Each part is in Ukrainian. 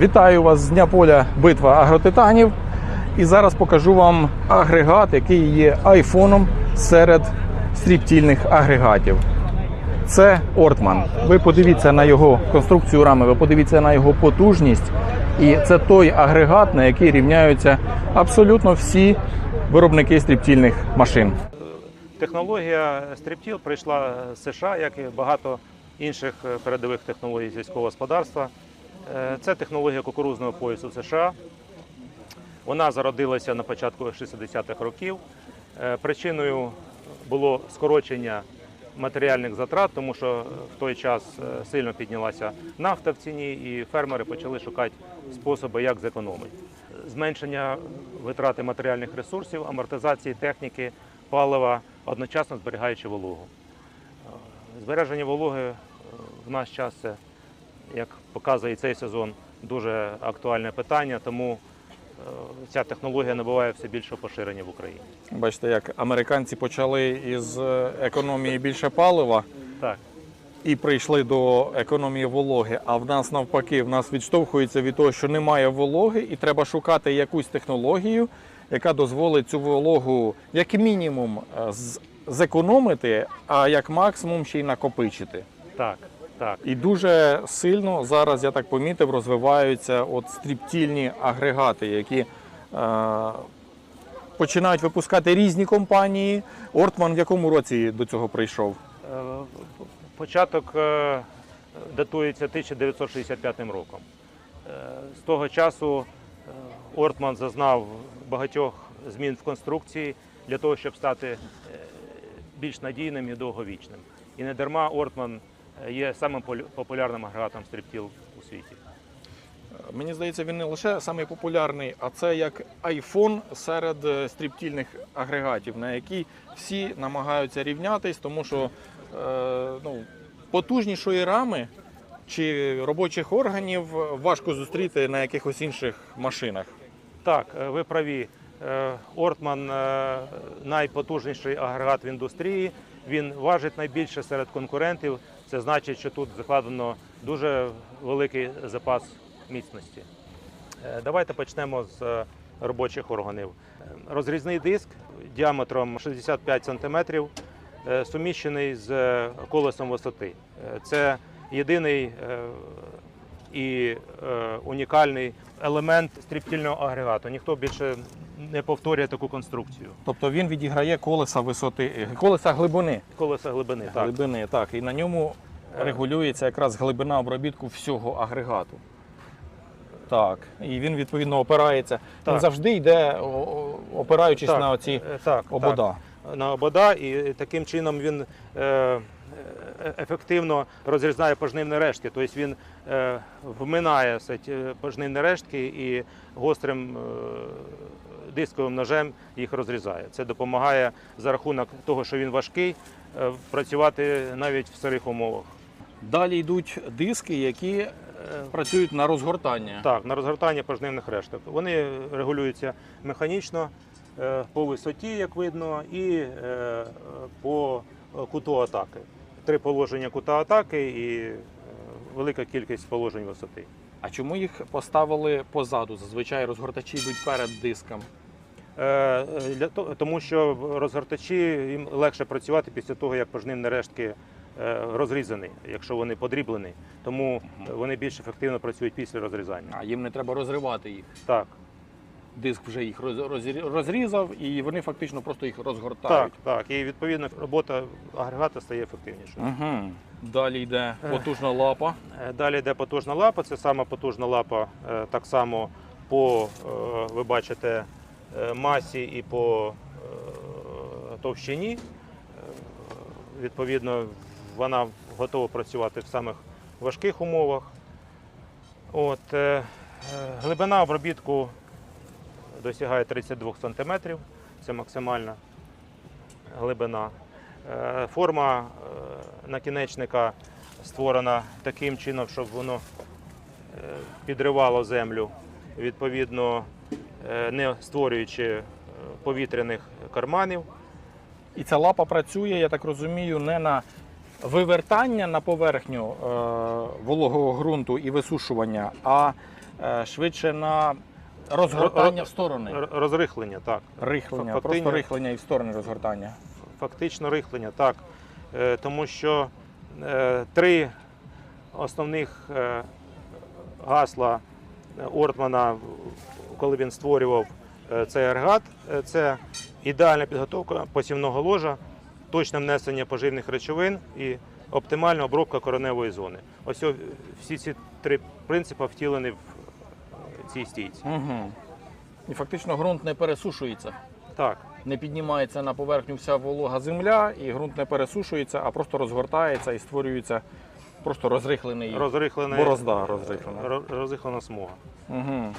Вітаю вас з дня поля битва агротитанів. І зараз покажу вам агрегат, який є айфоном серед стріптільних агрегатів. Це Ортман. Ви подивіться на його конструкцію рами, ви подивіться на його потужність. І це той агрегат, на який рівняються абсолютно всі виробники стріптільних машин. Технологія стріптіл прийшла з США, як і багато інших передових технологій сільського господарства. Е, Це технологія кукурузного поясу США. Вона зародилася на початку 60-х років. Е, Причиною було скорочення матеріальних затрат, тому що в той час е, сильно піднялася нафта в ціні, і фермери почали шукати способи, як зекономити. Зменшення витрати матеріальних ресурсів, амортизації техніки, палива, одночасно зберігаючи вологу. Е, Збереження вологи е, в наш час це, як показує цей сезон, дуже актуальне питання, тому е, ця технологія набуває все більшого поширення в Україні. Бачите, як американці почали із е, економії більше палива Так. і прийшли до економії вологи. А в нас навпаки, в нас відштовхується від того, що немає вологи, і треба шукати якусь технологію, яка дозволить цю вологу як мінімум е, зекономити, а як максимум ще й накопичити. Так, так. І дуже сильно зараз, я так помітив, розвиваються от стріптільні агрегати, які е, починають випускати різні компанії. Ортман в якому році до цього прийшов? Е, Початок е, датується 1965 роком. Е, З того часу Ортман зазнав багатьох змін в конструкції для того, щоб стати більш надійним і довговічним. І не дарма Ортман є самим популярним агрегатом стріптіл у світі. Мені здається, він не лише самий популярний, а це як айфон серед е, стріптільних агрегатів, на які всі намагаються рівнятись, тому що е, ну, потужнішої рами чи робочих органів важко зустріти на якихось інших машинах. Так, е, ви праві. Е, Ортман найпотужніший агрегат в індустрії. Він важить найбільше серед конкурентів. Це значить, що тут закладено дуже великий запас міцності. Е, Давайте почнемо з е, робочих органів. Розрізний диск діаметром 65 см е, суміщений з колесом висоти. Це єдиний і унікальний елемент стріптільного агрегату. Ніхто більше не повторює таку конструкцію. Тобто він відіграє колеса висоти, е, колеса глибини. Колеса глибини. Так. Глибини, так. І на ньому регулюється якраз глибина обробітку всього агрегату. Так. І він відповідно опирається. Він завжди йде, опираючись Так, на оці Е, так, обода. Так, на обода, і таким чином він е, е, ефективно розрізає пожнивні рештки. Тобто він е, вминає все пожнивні рештки і гострим е, дисковим ножем їх розрізає. Це допомагає за рахунок того, що він важкий, е, працювати навіть в сирих умовах. Далі йдуть диски, які е, працюють на розгортання. Так, на розгортання пожнивних решток. Вони регулюються механічно е, по висоті, як видно, і е, по куту атаки. Три положення кута атаки і е, велика кількість положень висоти. А чому їх поставили позаду? Зазвичай розгортачі йдуть перед диском. Е, е, тому що розгортачі їм легше працювати після того, як пожнивні рештки е, розрізані, якщо вони подріблені. Тому вони більш ефективно працюють після розрізання. А їм не треба розривати їх. Так. Диск вже їх розрізав, і вони фактично просто їх розгортають. Так, так. І відповідно робота агрегата стає ефективнішою. Угу. Далі йде потужна лапа. Е, Далі йде потужна лапа. Це сама потужна лапа, е, так само по, е, ви бачите, е, масі і по е, товщині. Е, Відповідно, вона готова працювати в самих важких умовах. От, е, е, глибина обробітку досягає 32 см. Це максимальна глибина. Е, Форма е, накінечника створена таким чином, щоб воно е, підривало землю, відповідно, не створюючи повітряних карманів. І ця лапа працює, я так розумію, не на вивертання на поверхню вологого ґрунту і висушування, а швидше на розгортання в сторони. Розрихлення, так. Рихлення, фактично- просто рихлення і в сторони розгортання. Фактично рихлення, так. Е, Тому що е, три основних е, гасла Ортмана, коли він створював цей агрегат, е, це ідеальна підготовка посівного ложа, точне внесення поживних речовин і оптимальна обробка кореневої зони. Ось всі ці три принципи втілені в цій стійці. Угу. І фактично ґрунт не пересушується. Так. Не піднімається на поверхню вся волога земля, і ґрунт не пересушується, а просто розгортається і створюється просто розрихлений. Розрихлена, Борозда розрихлена. розрихлена смуга. Угу.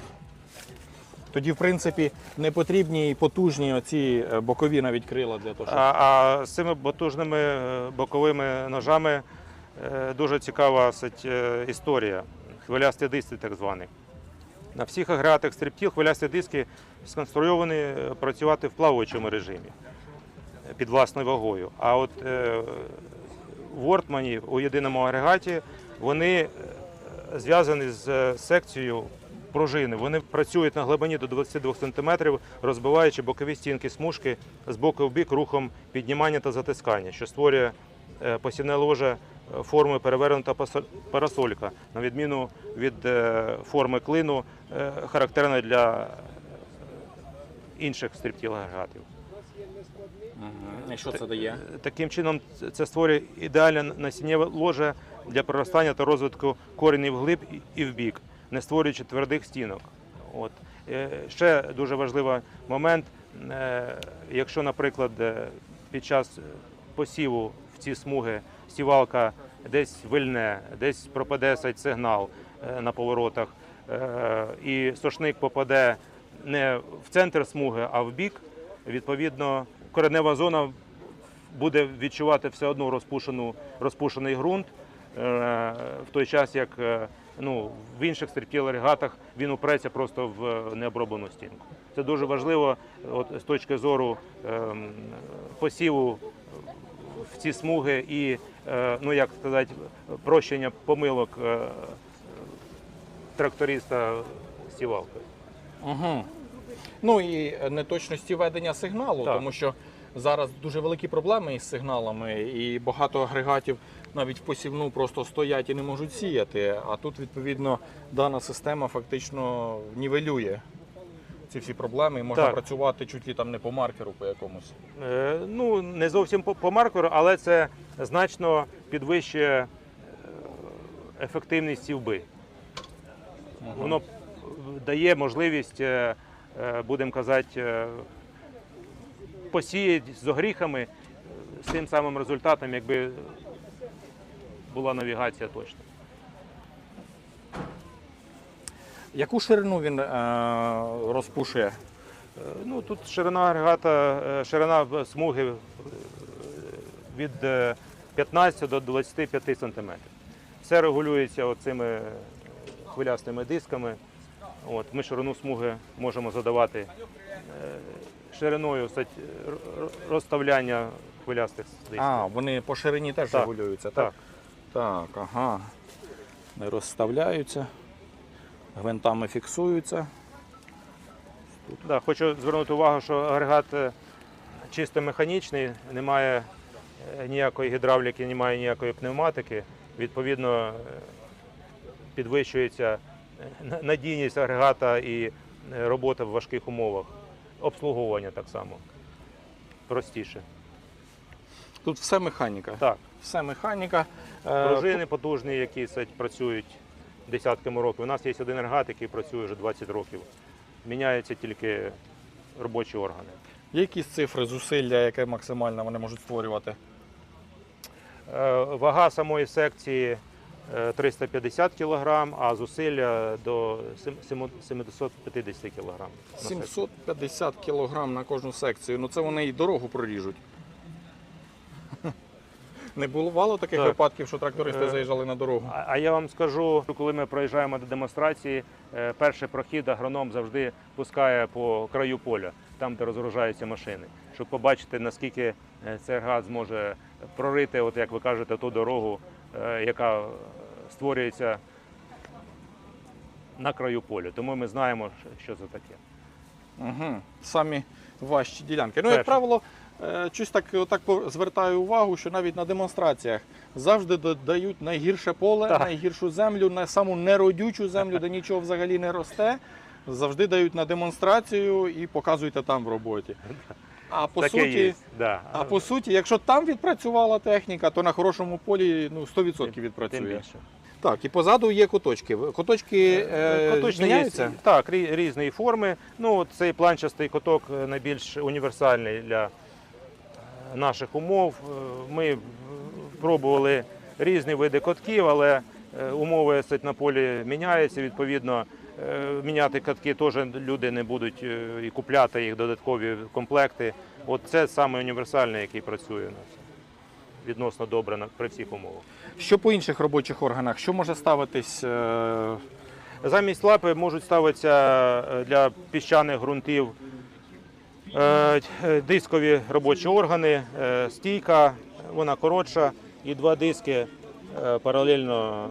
Тоді, в принципі, не потрібні і потужні оці е, бокові навіть крила для того, щоб. А, а з цими потужними е, боковими ножами е, дуже цікава історія. Хвилясті диски, так звані. На всіх агрегатах стріптіл хвилясті диски сконструйовані е, працювати в плаваючому режимі е, під власною вагою. А от е, в Ортмані у єдиному агрегаті вони е, зв'язані з е, секцією пружини. Вони працюють на глибині до 22 см, розбиваючи бокові стінки смужки з боку в бік рухом піднімання та затискання, що створює е, посівне ложе е, форми перевернута парасолька, на відміну від е, форми клину, е, характерної для е, інших стріптіл агрегатів. Мгм. І що це дає? Таким чином, це створює ідеальне насіннєве ложе для проростання та розвитку коренів вглиб і- і вбік, не створюючи твердих стінок. От. Ще дуже важливий момент, якщо, наприклад, під час посіву в ці смуги сівалка десь вильне, десь пропаде сать сигнал е, на поворотах, е, і сошник попаде не в центр смуги, а в бік, відповідно, коренева зона буде відчувати все одно розпушену, розпушений ґрунт, е, в той час як ну, в інших стріптіл-регатах він упреться просто в необроблену стінку. Це дуже важливо от, з точки зору ем, посіву в ці смуги і, е, ну як сказати, прощення помилок е, тракториста сівалкою. Угу. Ну і неточності ведення сигналу, Так. тому що зараз дуже великі проблеми із сигналами, і багато агрегатів навіть в посівну просто стоять і не можуть сіяти. А тут, відповідно, дана система фактично нівелює ці всі проблеми і можна Так. працювати чуть ли там не по маркеру по якомусь. Е, Ну, не зовсім по, по маркеру, але це значно підвищує е, ефективність сівби. Воно дає можливість, е, е, будемо казати, е, посіяти з огріхами е, з тим самим результатом, якби була навігація точна. Яку ширину він е, розпушує? Е, Ну, тут ширина агрегата, е, ширина смуги від е, 15 до 25 см. Все регулюється оцими хвилястими дисками. От, ми ширину смуги можемо задавати шириною розставляння хвилястих дисків. А, вони по ширині теж Так, регулюються, так? так. Так, ага. Не розставляються, гвинтами фіксуються. Да, хочу звернути увагу, що агрегат е, чисто механічний, немає е, ніякої гідравліки, немає ніякої пневматики. Відповідно, е, підвищується надійність агрегата і робота в важких умовах. Обслуговування так само. Простіше. Тут все механіка. Так, Все механіка. Пружини потужні, які працюють десятками років. У нас є один агрегат, який працює вже 20 років. Міняються тільки робочі органи. Є якісь цифри, зусилля, яке максимально вони можуть створювати? Е, Вага самої секції е, 350 кг, а зусилля до 750 кг. 750 кг на кожну секцію. Ну це вони і дорогу проріжуть. Не бувало таких Так. випадків, що трактористи Е, заїжджали на дорогу. А а я вам скажу, коли ми проїжджаємо до демонстрації, е, перший прохід агроном завжди пускає по краю поля, там, де розгружаються машини, щоб побачити, наскільки е, цей газ зможе прорити, от як ви кажете, ту дорогу, яка створюється на краю поля. Тому ми знаємо, що це таке. Угу. Самі важчі ділянки. Ну, як правило, е, щось так, отак звертаю увагу, що навіть на демонстраціях завжди додають найгірше поле, Так. найгіршу землю, на саму неродючу землю, де нічого взагалі не росте. Завжди дають на демонстрацію і показуйте там в роботі. А по таке суті, є. Да. а по суті, якщо там відпрацювала техніка, то на хорошому полі ну, 100% Тим відпрацює. більше. Так, і позаду є куточки. Куточки е, Коточні зміняються? є, так, рі- різної форми. Ну, цей планчастий коток е, найбільш універсальний для е, наших умов. Е, Ми пробували різні види котків, але е, умови на полі міняються. Відповідно, е, міняти катки теж люди не будуть і купляти їх додаткові комплекти. От це саме універсальний, який працює у нас відносно добре при всіх умовах. Що по інших робочих органах? Що може ставитись? Замість лапи можуть ставитися для піщаних ґрунтів дискові робочі органи, е, стійка, вона коротша, і два диски е, паралельно,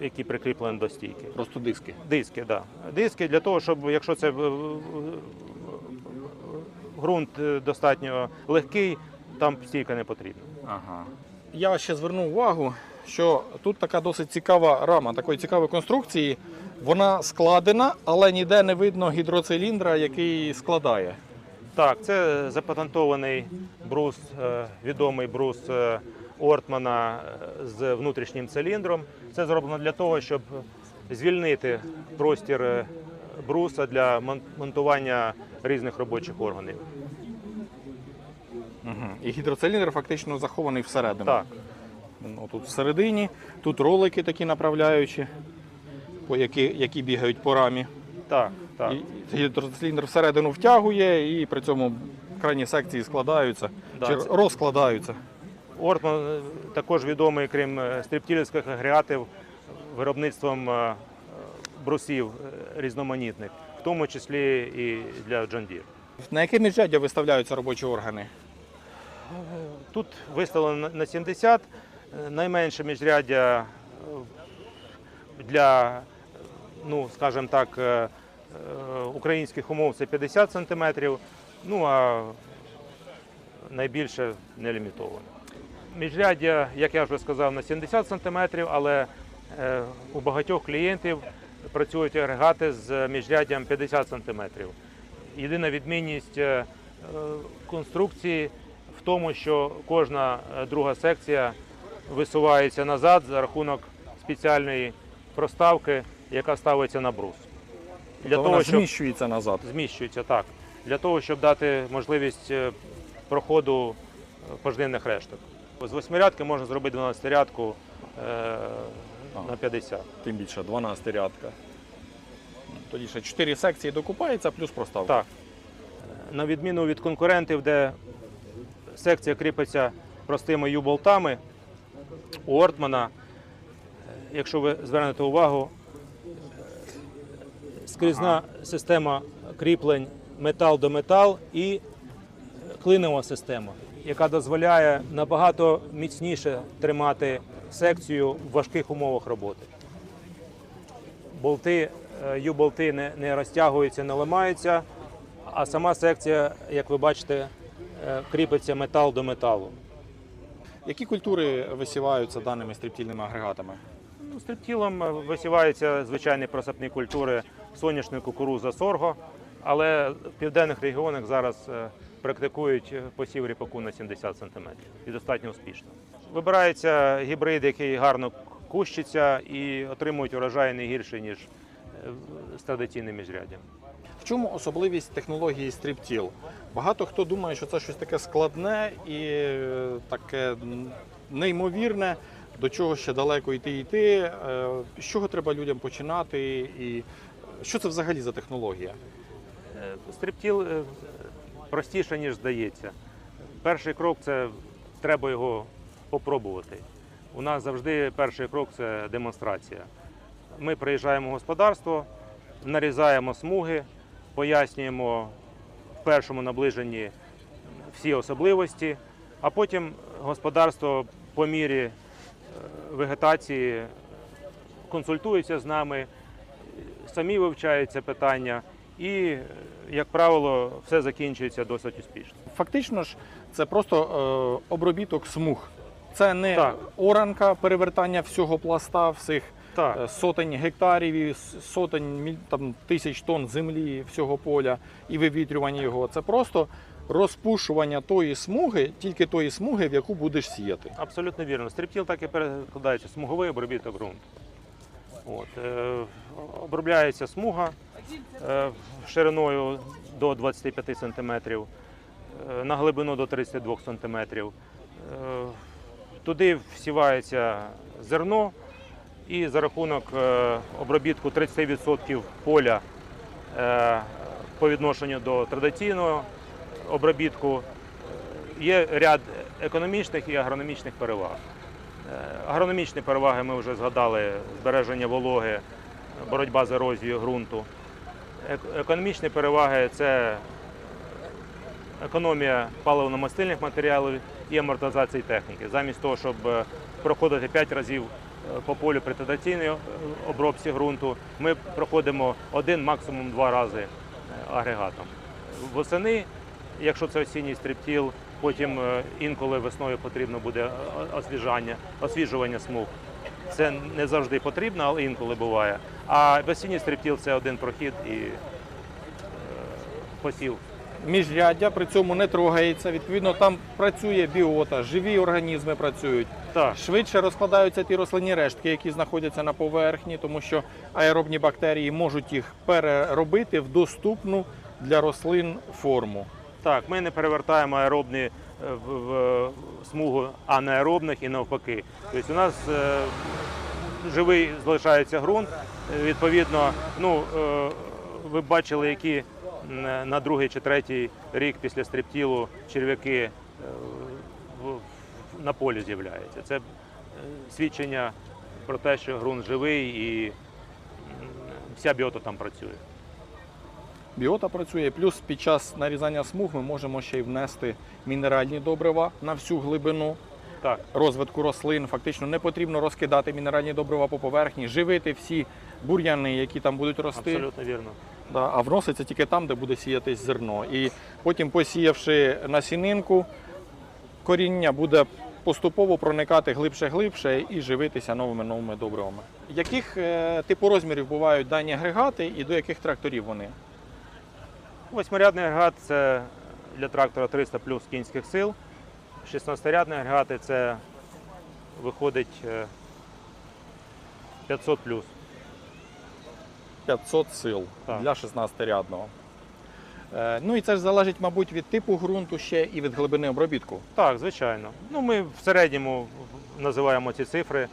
е, які прикріплені до стійки. Просто диски. Диски, да. Диски для того, щоб якщо це е, е, ґрунт е, достатньо легкий, там стійка не потрібна. Ага. Я ще звернув увагу, що тут така досить цікава рама такої цікавої конструкції. Вона складена, але ніде не видно гідроциліндра, який складає. Так, це запатентований брус, е, відомий брус е, Ортмана е, з внутрішнім циліндром. Це зроблено для того, щоб звільнити простір бруса для монтування різних робочих органів. Угу. І гідроциліндр фактично захований всередину. Так, Ну, тут всередині, тут ролики такі направляючі, по які, які бігають по рамі. так, так. Гідроциліндр всередину втягує і при цьому крайні секції складаються Да, чи це- розкладаються. Ортман е, також відомий, крім е, стріптілівських агрегатів, виробництвом е, брусів різноманітних, в тому числі і для Deere. На яке міжряддя виставляються робочі органи? Тут виставлено на 70, е, найменше міжряддя е, для, ну, скажімо так, е, е, українських умов це 50 см, ну а найбільше не лімітовано. Міжряддя, як я вже сказав, на 70 см, але у багатьох клієнтів працюють агрегати з міжряддям 50 см. Єдина відмінність конструкції в тому, що кожна друга секція висувається назад за рахунок спеціальної проставки, яка ставиться на брус. Для То того, вона щоб зміщується назад. зміщується так, для того, щоб дати можливість е, проходу е, пожнивних решток. З восьмирядки можна зробити 12-рядку е, на 50. Тим більше 12 рядка. Тоді ще 4 секції докупається, плюс проставка. Так. На відміну від конкурентів, де секція кріпиться простими ю-болтами, у Ортмана, е, якщо ви звернете увагу, е, скрізна система кріплень метал до метал і клинова система, яка дозволяє набагато міцніше тримати секцію в важких умовах роботи. Болти, е, ю-болти не, не розтягуються, не ламаються, а сама секція, як ви бачите, е, кріпиться метал до металу. Які культури висіваються даними стріптільними агрегатами? Ну, Стриптілом е, висіваються звичайні просапні культури соняшник, кукуруза, сорго, але в південних регіонах зараз е, практикують посів ріпаку на 70 см і достатньо успішно. Вибирається гібрид, який гарно кущиться і отримують урожай не гірший, ніж е, з традиційним міжряддям. В чому особливість технології стріптіл? Багато хто думає, що це щось таке складне і е, таке неймовірне, до чого ще далеко йти йти. Е, З чого треба людям починати, і що це взагалі за технологія? Е, Стриптіл е, простіше, ніж здається. Перший крок це треба його попробувати. У нас завжди перший крок це демонстрація. Ми приїжджаємо в господарство, нарізаємо смуги, пояснюємо першому наближенні всі особливості, а потім господарство по мірі е, вегетації консультується з нами самі вивчають питання, і, е, як правило, все закінчується досить успішно. Фактично ж, це просто е, обробіток смуг. Це не Так. оранка перевертання всього пласта, всіх Так, е, сотень гектарів сотень там, тисяч тонн землі всього поля і вивітрювання його. Це просто розпушування тої смуги, тільки тої смуги, в яку будеш сіяти. абсолютно вірно. Стріптіл так і перекладається смуговий обробіток ґрунту. От, е, обробляється смуга е, шириною до 25 см, е, на глибину до 32 см. Е, туди всівається зерно, і за рахунок е, обробітку 30% поля е, по відношенню до традиційного обробітку е, є ряд економічних і агрономічних переваг. Агрономічні переваги ми вже згадали: збереження вологи, боротьба з ерозією ґрунту. Економічні переваги це економія паливно-мастильних матеріалів і амортизації техніки. Замість того, щоб проходити 5 разів по полю при традиційній е, обробці ґрунту, ми проходимо один, максимум два рази е, агрегатом. Восени, якщо це осінній стріптіл, потім е, інколи весною потрібно буде е, освіжання, освіжування смуг. Це не завжди потрібно, але інколи буває. А осінній стріптіл це один прохід і е, посів. Міжряддя при цьому не трогається. Відповідно, там працює біота, живі організми працюють. Так, Швидше розкладаються ті рослинні рештки, які знаходяться на поверхні, тому що аеробні бактерії можуть їх переробити в доступну для рослин форму. так, ми не перевертаємо аеробні е, в, в смугу анаеробних і навпаки. Тобто у нас е, живий залишається ґрунт. Е, Відповідно, ну е, ви бачили, які на другий чи третій рік після стріптілу черв'яки е, на полі з'являються. Це е, свідчення про те, що ґрунт живий і вся біота там працює. Біота працює, плюс під час нарізання смуг ми можемо ще й внести мінеральні добрива на всю глибину Так. розвитку рослин. Фактично не потрібно розкидати мінеральні добрива по поверхні, живити всі бур'яни, які там будуть рости. Абсолютно вірно. Да, а вноситься тільки там, де буде сіятись зерно. І потім, посіявши насінинку, коріння буде поступово проникати глибше-глибше і живитися новими новими добривами. Яких е, типу розмірів бувають дані агрегати і до яких тракторів вони? Восьмирядний агрегат це для трактора 300 плюс кінських сил. 16-рядний агрегати це виходить е, 500 плюс. 500 сил Так. для 16-рядного. Е, Ну і це ж залежить, мабуть, від типу ґрунту ще і від глибини обробітку. Так, звичайно. Ну, ми в середньому називаємо ці цифри. Е,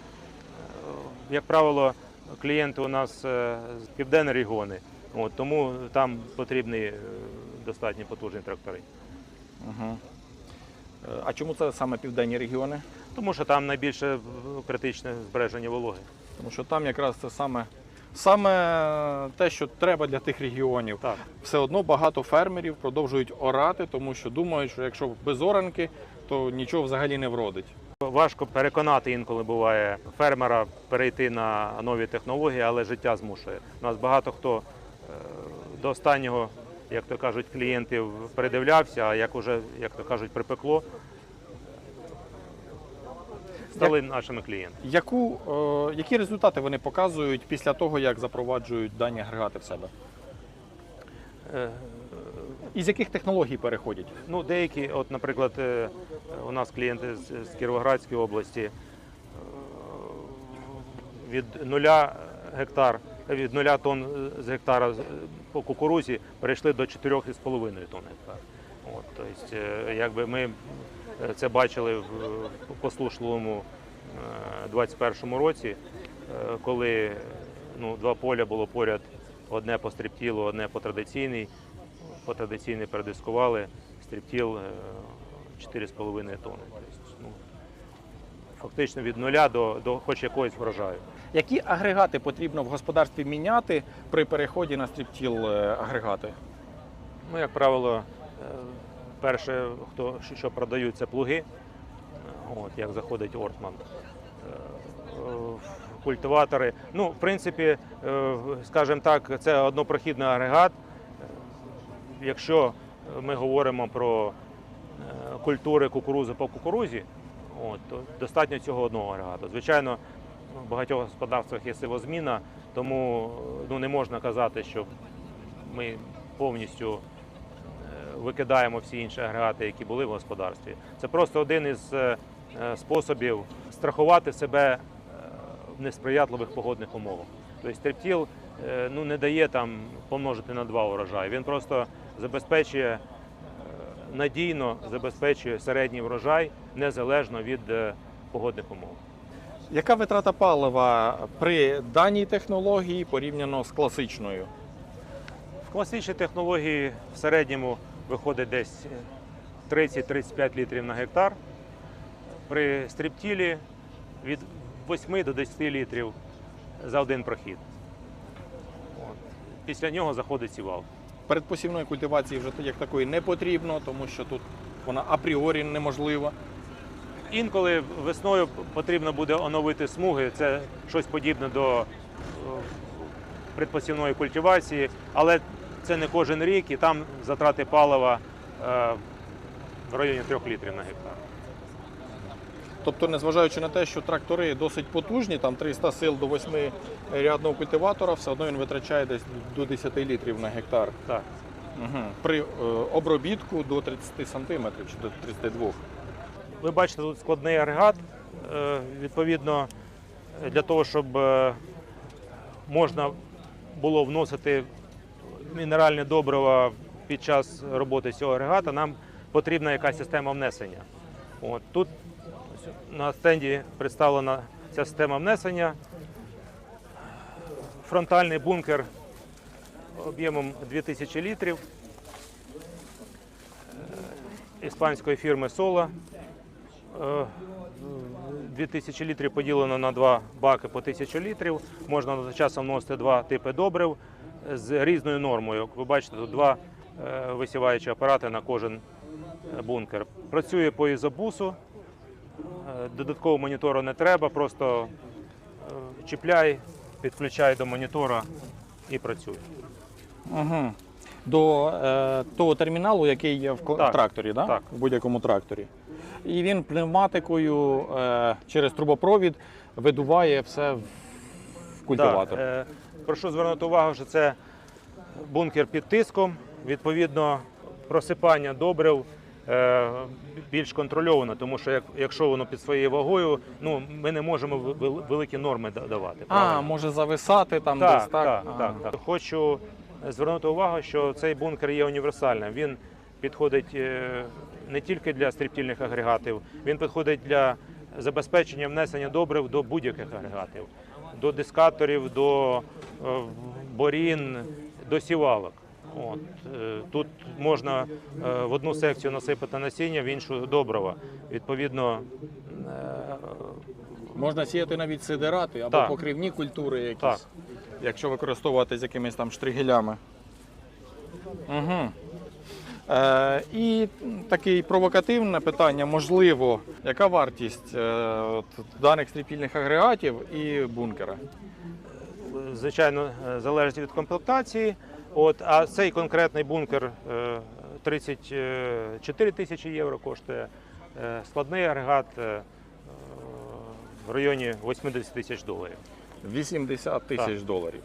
Як правило, клієнти у нас е, з південні регіони, от, тому там потрібні достатньо потужні трактори. Угу. А чому це саме південні регіони? Тому що там найбільше критичне збереження вологи. Тому що там якраз це саме, саме те, що треба для тих регіонів. Так. Все одно багато фермерів продовжують орати, тому що думають, що якщо без оранки, то нічого взагалі не вродить. Важко переконати інколи буває фермера перейти на нові технології, але життя змушує. У нас багато хто е, до останнього, як то кажуть, клієнтів передивлявся, а як уже, як то кажуть, припекло, стали нашими клієнтами. Яку, е, які результати вони показують після того, як запроваджують дані агрегати в себе? Е, І з яких технологій переходять? Ну, деякі, от, наприклад, е, у нас клієнти з, з Кіровоградської області е, від нуля гектар, від нуля тонн з гектара по кукурузі перейшли до 4,5 тонн гектар. От, тобто, якби ми е, це бачили в в послушливому е, 21-му році, коли ну, два поля було поряд, одне по стріптілу, одне по традиційній. По традиційній передискували, стріптіл е, 4,5 тонни. Тобто, ну, фактично від нуля до, до хоч якогось врожаю. Які агрегати потрібно в господарстві міняти при переході на стріптіл агрегати? Ну, як правило, перше, хто що- продають, це плуги. Е, От, як заходить Ортман. Е, культиватори. Ну, в принципі, е, скажімо так, це однопрохідний агрегат. Якщо ми говоримо про культури кукурузи по кукурузі, от, то достатньо цього одного агрегату. Звичайно, в багатьох господарствах є сивозміна, тому ну, не можна казати, що ми повністю викидаємо всі інші агрегати, які були в господарстві. Це просто один із е, е, способів страхувати себе е, в несприятливих погодних умовах. Тобто стриптіл е, ну, не дає там помножити на два урожаї. Він просто забезпечує надійно забезпечує середній врожай незалежно від погодних умов. Яка витрата палива при даній технології порівняно з класичною? В класичній технології в середньому виходить десь 30-35 літрів на гектар. При стріптілі від 8 до 10 літрів за один прохід. Після нього заходить сівал. Передпосівної культивації вже як такої не потрібно, тому що тут вона апріорі неможлива. Інколи весною потрібно буде оновити смуги. Це щось подібне до е, предпосівної культивації, але це не кожен рік і там затрати палива е, в районі 3 літрів на гектар. Тобто, незважаючи на те, що трактори досить потужні, там 300 сил до 8 рядного культиватора, все одно він витрачає десь до 10 літрів на гектар. Так. Угу. При е, обробітку до 30 сантиметрів чи до 32. Ви бачите, тут складний агрегат. Е, Відповідно, для того, щоб е, можна було вносити мінеральне добриво під час роботи цього агрегата, нам потрібна якась система внесення. От, тут на стенді представлена ця система внесення. Фронтальний бункер об'ємом 2000 літрів е, іспанської фірми. Е, 2000 літрів поділено на два баки по 1000 літрів. Можна одночасно вносити два типи добрив з різною нормою. Як ви бачите, тут два е, висіваючі апарати на кожен е, бункер. Працює по ізобусу. Е, Додаткового монітору не треба, просто чіпляй, підключай до монітора і працюй. Угу. До е, того терміналу, який є в Так, тракторі, да? так. в будь-якому тракторі. І він пневматикою е, через трубопровід видуває все в культиватор. Так, е, прошу звернути увагу, що це бункер під тиском. Відповідно, просипання добрив е, більш контрольовано, тому що якщо воно під своєю вагою, ну ми не можемо великі норми да- давати. а, може зависати там так, десь так? так, А. так, так. Хочу звернути увагу, що цей бункер є універсальним. Він підходить е, не тільки для стріптільних агрегатів, він підходить для забезпечення внесення добрив до будь-яких агрегатів, до дискаторів, до е, борін, до сівалок. От, е, тут можна е, в одну секцію насипати насіння, в іншу добрива. Відповідно, Можна сіяти навіть сидирати або Так. покривні культури якісь, Так. якщо використовувати з якимись там штригелями. Угу. Е, і таке провокативне питання, можливо, яка вартість е, от, даних стріпільних агрегатів і бункера? звичайно, е, залежить від комплектації. От, а цей конкретний бункер е, 34 тисячі євро коштує. Складний агрегат в районі 80 тисяч доларів. 80 тисяч доларів.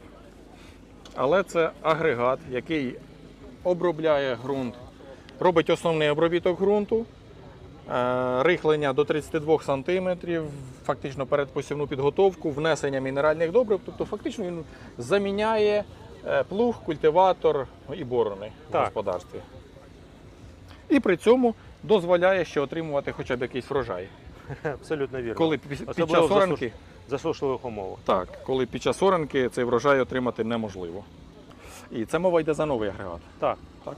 Але це агрегат, який обробляє ґрунт, робить основний обробіток ґрунту, е, рихлення до 32 см, фактично передпосівну підготовку, внесення мінеральних добрив. Тобто фактично він заміняє е, плуг, культиватор і борони в Так. господарстві. І при цьому дозволяє ще отримувати хоча б якийсь врожай. Абсолютно вірно. Коли під, під Особливо час оранки засушливих умовах. так, коли під час оранки цей врожай отримати неможливо. І це мова йде за новий агрегат. Так. Так?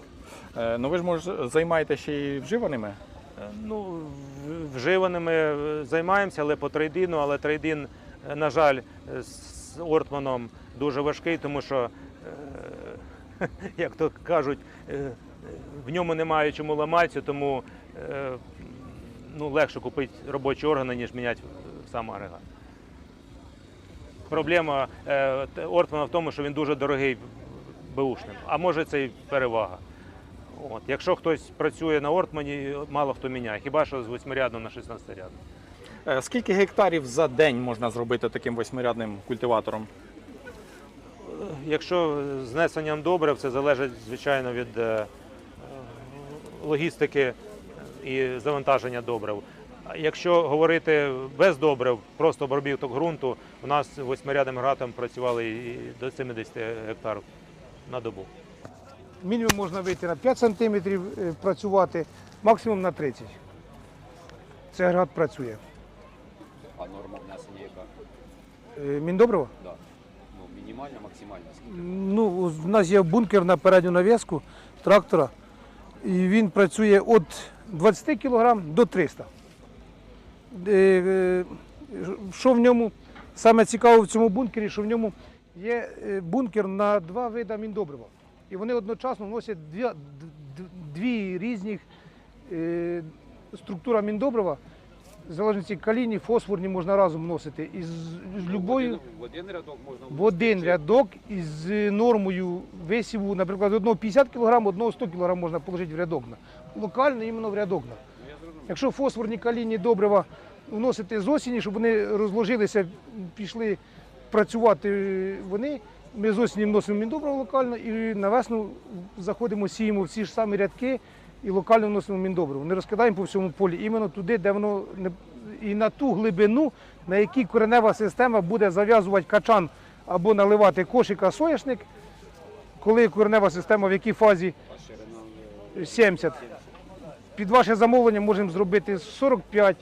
Е, ну ви ж може займаєте ще й вживаними? Е, Ну, вживаними е, займаємося, але по трейдину. Але трейдин, на жаль, з Ортманом дуже важкий, тому що, як то кажуть, в ньому немає чому ламатися, тому ну, легше купити робочі органи, ніж міняти сам агрегат. проблема Ортмана в тому, що він дуже дорогий беушним, а може це і перевага. От. Якщо хтось працює на Ортмані, мало хто міняє, хіба що з 8-рядного на 16-рядний. Е, Скільки гектарів за день можна зробити таким восьмирядним культиватором? Якщо знесенням добрив, це залежить, звичайно, від е, логістики і завантаження добрив. Якщо говорити без добрив, просто обробіток ґрунту, у нас восьмирядним гратом працювали і до 70 гектар на добу. Мінімум можна вийти на 5 см працювати, максимум на 30. Це агрегат працює. А норма внесення яка? Е, Міндобриво? Да. Ну, мінімальна, максимальна? Ну, у нас є бункер на передню нав'язку трактора, і він працює від 20 кг до 300 Е, е, Що в ньому? Саме цікаве в цьому бункері, що в ньому є е, бункер на два види міндобрива. І вони одночасно вносять дві, дві різні е, структура міндобрива. В залежності калійні, фосфорні можна разом вносити. І з, з любою В один рядок можна в один рядок із нормою висіву, наприклад, одного 50 кг, одного 100 кг можна положити в рядок. Локально іменно в рядок. Якщо фосфорні калійні добрива вносити з осені, щоб вони розложилися, пішли працювати вони, ми з осені вносимо міндобриво локально і на весну заходимо, сіємо в ці ж самі рядки і локально вносимо міндобриво. Не розкидаємо по всьому полі, іменно туди, де воно не і на ту глибину, на якій коренева система буде зав'язувати качан або наливати кошика соняшник, коли коренева система в якій фазі а ширина е, 70. Під ваше замовлення можемо зробити 45,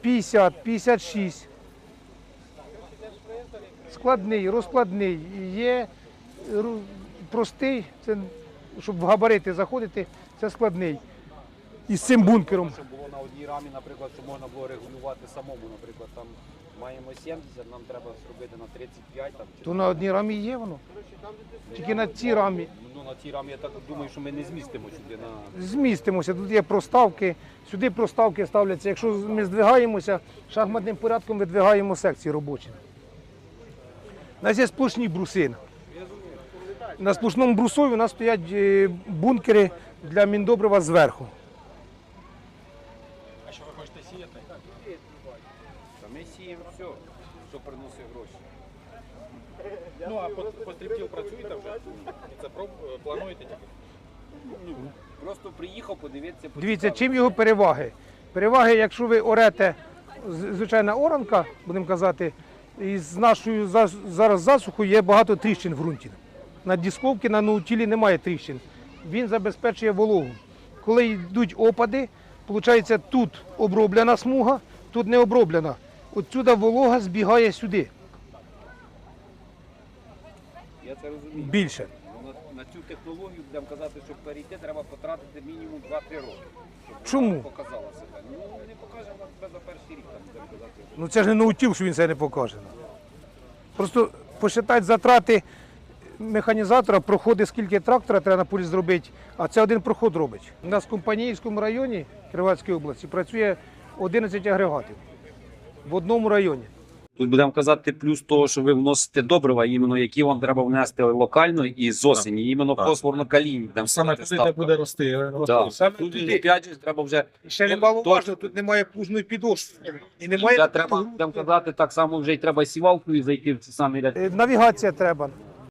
50, 56. Складний, розкладний. Є простий, це, щоб в габарити заходити, це складний. І з цим бункером. щоб було на одній рамі, наприклад, щоб можна було регулювати самому. Наприклад, там маємо 70, нам треба зробити на 35 там, чи То на одній рамі є воно. Тільки на цій рамі Ну на цій рамі я так думаю, що ми не змістимо сюди на змістимося. Тут є проставки, сюди проставки ставляться. Якщо ми здвигаємося, шахматним порядком видвигаємо секції робочі. У нас є сплошні брусини. На сплошному брусові у нас стоять е, бункери для міндобрива зверху. А що ви хочете Та ми сіємо все, що приносить гроші. Ну а по, по працюєте вже? Це плануєте тільки? Просто приїхав, подивитися, Дивіться, чим його переваги. Переваги, якщо ви орете, звичайна оранка, будемо казати, і з нашою зараз засухою є багато тріщин в ґрунті. На дісковці, на наутілі немає тріщин. Він забезпечує вологу. Коли йдуть опади, виходить, тут оброблена смуга, тут не оброблена. Отсюди волога збігає сюди Я це розумію. більше. Ну, На, на цю технологію, будемо казати, щоб перейти, треба потратити мінімум 2-3 роки. Чому? показала себе. Ну не покаже вона себе за перший рік, там казати. Ну це ж не наутіл, що він це не покаже. Просто посчитати затрати механізатора, проходи, скільки трактора треба на полі зробити, а це один проход робить. У нас в Компанійському районі Кривацької області працює 11 агрегатів в одному районі. Тут будемо казати плюс того, що ви вносите добрива, іменно які вам треба внести локально і з осені, іменно фосфорно-калійні. Саме казати, туди, де ставка. буде рости. рости. Да. Саме Тут туди. опять же треба вже Ще немаловажно, тут немає плужної підошви. І вже треба будемо казати, так само вже й треба сівалкою зайти в цей самий ряди. Е, Навігація треба.